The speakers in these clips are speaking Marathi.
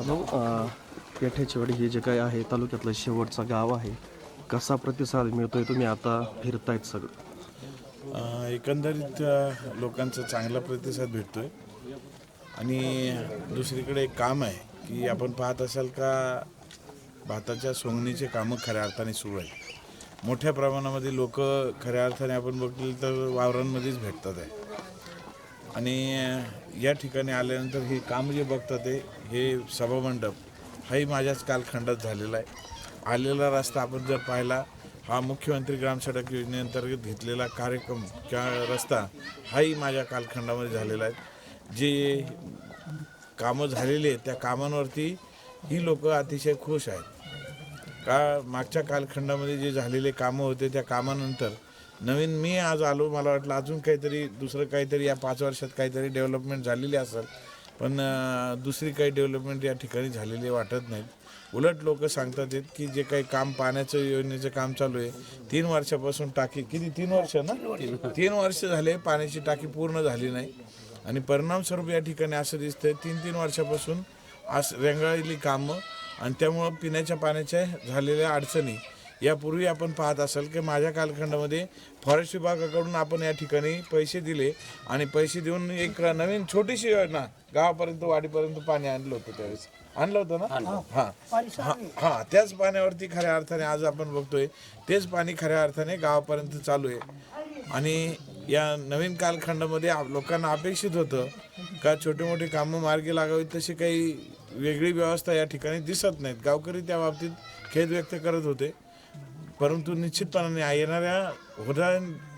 हॅलो पेठेचेवाडी हे जे काय आहे तालुक्यातलं शेवटचं गाव आहे. कसा प्रतिसाद मिळतोय? तुम्ही आता फिरतायत सगळं. एकंदरीत लोकांचा चांगला प्रतिसाद भेटतोय. आणि दुसरीकडे एक काम आहे की आपण पाहत असाल का भाताच्या सोंगणीचे कामं खऱ्या अर्थाने सुरू आहेत. मोठ्या प्रमाणामध्ये लोक खऱ्या अर्थाने आपण बघतील तर वावरांमध्येच भेटतात आहे. आणि या ठिकाणी आल्यानंतर हे काम जे बघतात ते हे सभामंडप हाही माझ्याच कालखंडात झालेला आहे. आलेला रस्ता आपण जर पाहिला हा मुख्यमंत्री ग्रामसडक योजनेअंतर्गत घेतलेला कार्यक्रम किंवा रस्ता हाही माझ्या कालखंडामध्ये झालेला आहे. जे कामं झालेली आहेत त्या कामांवरती ही लोक अतिशय खुश आहेत. का मागच्या कालखंडामध्ये जे झालेले कामं होते त्या कामानंतर नवीन मी आज आलो मला वाटलं अजून काहीतरी दुसरं काहीतरी या पाच वर्षात काहीतरी डेव्हलपमेंट झालेली असेल. पण दुसरी काही डेव्हलपमेंट या ठिकाणी झालेली वाटत नाहीत. उलट लोक सांगतात आहेत की जे काही काम पाण्याचं योजनेचं काम चालू आहे तीन वर्षापासून टाकी किती तीन वर्ष ना? तीन वर्ष झाले पाण्याची टाकी पूर्ण झाली नाही. आणि परिणामस्वरूप या ठिकाणी असं दिसतंय तीन तीन वर्षापासून आज रेंगाळलेली कामं आणि त्यामुळं पिण्याच्या पाण्याच्या झालेल्या अडचणी यापूर्वी आपण पाहत असाल की माझ्या कालखंडामध्ये फॉरेस्ट विभागाकडून आपण या ठिकाणी पैसे दिले आणि पैसे देऊन एक नवीन छोटीशी योजना गावापर्यंत वाडीपर्यंत पाणी आणलं होतं त्यावेळेस. आणलं होतं ना? हां. हां हां त्याच पाण्यावरती खऱ्या अर्थाने आज आपण बघतोय तेच पाणी खऱ्या अर्थाने गावापर्यंत चालू आहे. आणि या नवीन कालखंडामध्ये आप- लोकांना अपेक्षित होतं का छोटे मोठे कामं मार्गी लागावीत तशी काही वेगळी व्यवस्था या ठिकाणी दिसत नाहीत. गावकरी त्या बाबतीत खेद व्यक्त करत होते. परंतु निश्चितपणाने येणाऱ्या होत्या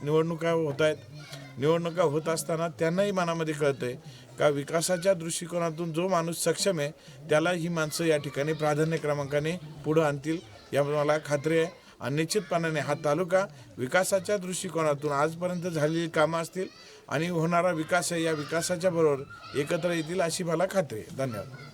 निवडणुका होत आहेत. निवडणुका होत असताना त्यांनाही मनामध्ये कळतंय का विकासाच्या दृष्टिकोनातून जो माणूस सक्षम आहे त्याला ही माणसं या ठिकाणी प्राधान्य क्रमांकाने पुढं आणतील या मला खात्री आहे. आणि निश्चितपणाने हा तालुका विकासाच्या दृष्टिकोनातून आजपर्यंत झालेली कामं असतील आणि होणारा विकास आहे या विकासाच्या बरोबर एकत्र येतील अशी मला खात्री आहे. धन्यवाद.